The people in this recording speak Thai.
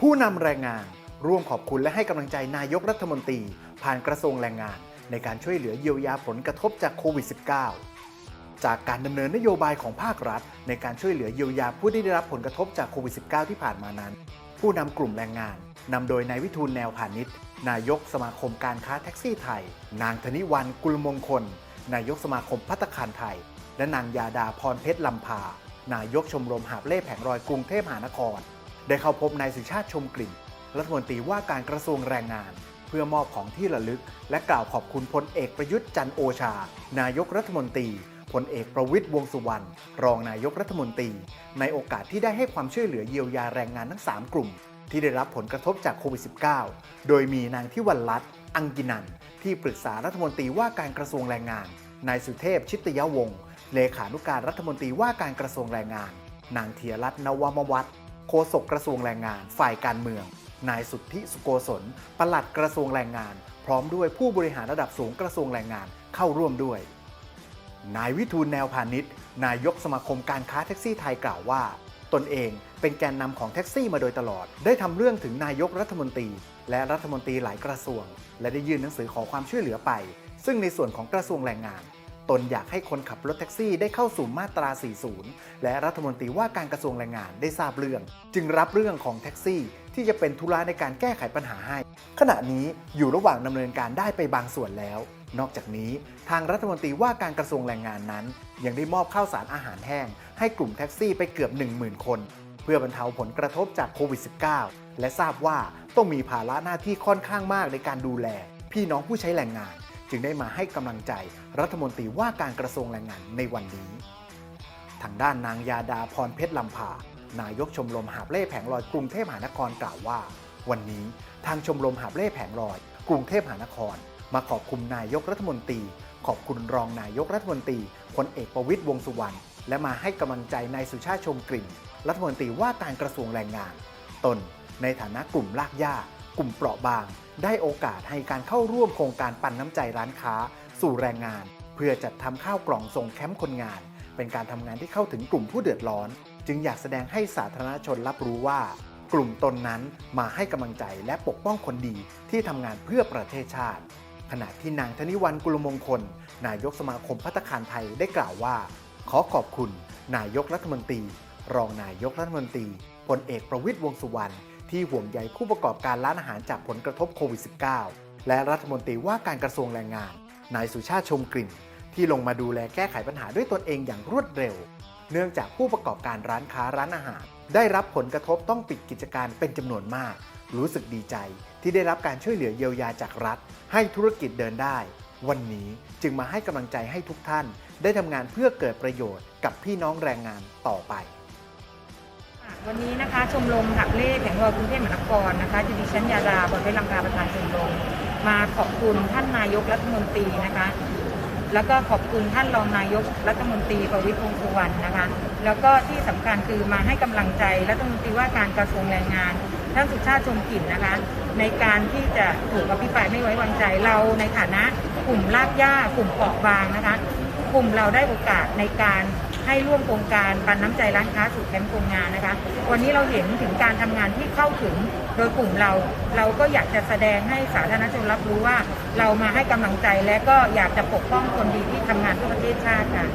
ผู้นำแรงงานร่วมขอบคุณและให้กำลังใจนายกรัฐมนตรี ผ่านกระทรวงแรงงาน ในการช่วยเหลือเยียวยาผลกระทบจากโควิด -19 จากการดำเนินนโยบายของภาครัฐ ในการช่วยเหลือเยียวยาผู้ที่ได้รับผลกระทบจากโควิด -19 ที่ผ่านมานั้น ผู้นำกลุ่มแรงงานนำโดยนายวิทูลแนวพาณิชนายกสมาคมการค้าแท็กซี่ไทย นางธนิวันกุลมงคล นายกสมาคมพัตคารไทย และนางยาดาพรเพชรลำพานายกชมรมหาบเล่แผงรอยกรุงเทพมหานคร ได้เข้าพบนายสุชาติชมกลิ่น รัฐมนตรีว่าการกระทรวงแรงงาน เพื่อมอบของที่ระลึก และกล่าวขอบคุณพลเอกประยุทธ์จันโอชา นายกรัฐมนตรีพลเอกประวิตยวงสุวรรณรองนายกรัฐมนตรี ในโอกาสที่ได้ให้ความช่วยเหลือเยียวยาแรงงานทั้ง 3 กลุ่ม ที่ได้รับผลกระทบจากโควิด -19 โดยมีนางทิวันรัตน์อังกินัน ที่ปรึกษารัฐมนตรีว่าการกระทรวงแรงงาน นายสุเทพชิตยวงศ์เลขานุการรัฐมนตรีว่าการกระทรวงแรงงาน นางเทียรัตน์นวมวัฒน์ โฆษกกระทรวงแรงงาน ฝ่ายการเมือง นายสุทธิสุโกศลปลัดกระทรวงแรงงาน พร้อมด้วยผู้บริหารระดับสูงกระทรวงแรงงานเข้าร่วมด้วย นายวิทูลแนวพาณิชย์ นายกสมาคมการค้าแท็กซี่ไทยกล่าวว่า ตนเองเป็นแกนนำของแท็กซี่มาโดยตลอด ได้ทำเรื่องถึงนายกรัฐมนตรี และรัฐมนตรีหลายกระทรวง และได้ยื่นหนังสือขอความช่วยเหลือไป ซึ่งในส่วนของกระทรวงแรงงาน ตนอยากให้คนขับรถแท็กซี่ได้เข้าสู่มาตรา 40 และรัฐมนตรีว่าการกระทรวงแรงงานได้ทราบเรื่อง จึงรับเรื่องของแท็กซี่ ที่จะเป็นธุระในการแก้ไขปัญหาให้ ขณะนี้อยู่ระหว่างดำเนินการได้ไปบางส่วนแล้ว นอกจากนี้ ทางรัฐมนตรีว่าการกระทรวงแรงงานนั้น ยังได้มอบข้าวสารอาหารแห้ง ให้กลุ่มแท็กซี่ไปเกือบ 10,000 คน เพื่อบรรเทาผลกระทบจากโควิด -19 และทราบว่าต้องมีภาระหน้าที่ค่อนข้างมากในการดูแล พี่น้องผู้ใช้แรงงาน จึงได้มาให้กำลังใจรัฐมนตรีว่าการกระทรวงแรงงานในวันนี้ ทางด้านนางยาดาพรเพชรลำพานายกชมรมหาบเล่แผงลอยกรุงเทพมหานครกล่าวว่า วันนี้ทางชมรมหาบเล่แผงลอย กรุงเทพมหานคร มาขอบคุณนายกรัฐมนตรี ขอบคุณรองนายกรัฐมนตรีพลเอกประวิตยวงสุวรรณและมาให้กำลังใจนายสุชาติชมกลิ่น รัฐมนตรีว่าการกระทรวงแรงงาน ตนในฐานะกลุ่มลากยากลุ่มเปราะบาง ได้โอกาสให้การเข้าร่วมโครงการปันน้ำใจร้านค้า สู่แรงงาน เพื่อจัดทำข้าวกล่องส่งแคมป์คนงาน เป็นการทำงานที่เข้าถึงกลุ่มผู้เดือดร้อน จึงอยากแสดงให้สาธารณชนรับรู้ว่า กลุ่มตนนั้นมาให้กำลังใจและปกป้องคนดีที่ทำงานเพื่อประเทศชาติ ขณะที่นางธนิวันกุลมงคล นายกสมาคมพัตตาคารไทยได้กล่าวว่า ขอขอบคุณ นายกรัฐมนตรี รองนายกรัฐมนตรีพลเอกประวิตยวงสุวรรณ ที่ห่วงใยผู้ประกอบการร้านอาหารจากผลกระทบโควิด -19 และรัฐมนตรีว่าการกระทรวงแรงงาน นายสุชาติชมกลิ่น ที่ลงมาดูแลแก้ไขปัญหาด้วยตนเองอย่างรวดเร็ว เนื่องจากผู้ประกอบการร้านค้าร้านอาหาร ได้รับผลกระทบต้องปิดกิจการเป็นจำนวนมาก รู้สึกดีใจที่ได้รับการช่วยเหลือเยียวยาจากรัฐ ให้ธุรกิจเดินได้ วันนี้จึงมาให้กำลังใจให้ทุกท่าน ได้ทำงานเพื่อเกิดประโยชน์กับพี่น้องแรงงานต่อไป วันนี้นะคะชมรมหักเล่แผงลอยกรุงเทพมหานครนะคะดิฉันยาดาบนเพชรลังกาประธานชมรมมาขอบคุณท่านนายกรัฐมนตรีนะคะ แล้วก็ขอบคุณท่านรองนายกรัฐมนตรีประวิตรวงษ์สุวรรณนะคะ แล้วก็ที่สำคัญคือมาให้กำลังใจรัฐมนตรีว่าการกระทรวงแรงงานท่านสุชาติชมกลิ่นนะคะ ในการที่จะถูกอภิปรายไม่ไว้วางใจเราในฐานะกลุ่มลากย่ากลุ่มเปราะบางนะคะ กลุ่มเราได้โอกาสในการ ให้ร่วมโครงการปันน้ำใจร้านค้าสู่แคมป์คนงานนะคะ วันนี้เราเห็นถึงการทำงานที่เข้าถึงโดยกลุ่มเรา เราก็อยากจะแสดงให้สาธารณชนรับรู้ว่า เรามาให้กำลังใจและก็อยากจะปกป้องคนดีที่ทำงานเพื่อประเทศชาติค่ะ